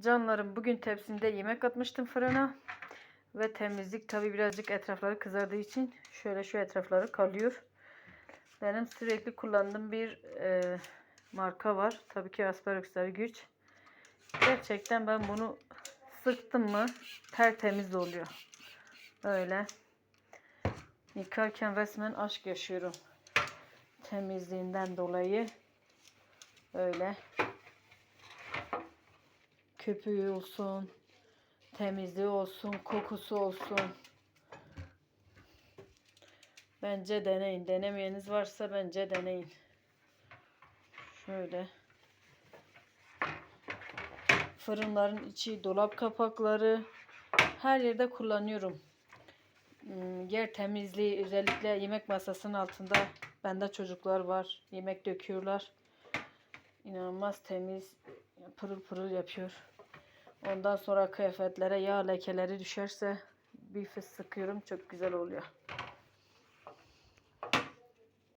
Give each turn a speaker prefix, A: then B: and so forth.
A: Canlarım bugün tepsimde yemek atmıştım fırına. Ve temizlik tabi birazcık etrafları kızardığı için şöyle şu etrafları kalıyor. Benim sürekli kullandığım bir e, marka var. Tabii ki Asperox'ları güç. Gerçekten ben bunu sıktım mı tertemiz oluyor. Öyle. Yıkarken resmen aşk yaşıyorum. Temizliğinden dolayı. Öyle. Köpüğü olsun. Temizliği olsun. Kokusu olsun. Bence deneyin. Denemeyeniz varsa bence deneyin. Şöyle. Fırınların içi, dolap kapakları her yerde kullanıyorum. Hmm, Yer temizliği özellikle yemek masasının altında bende çocuklar var. Yemek döküyorlar. İnanılmaz temiz pırıl pırıl yapıyor. Ondan sonra kıyafetlere yağ lekeleri düşerse bir fıs sıkıyorum çok güzel oluyor.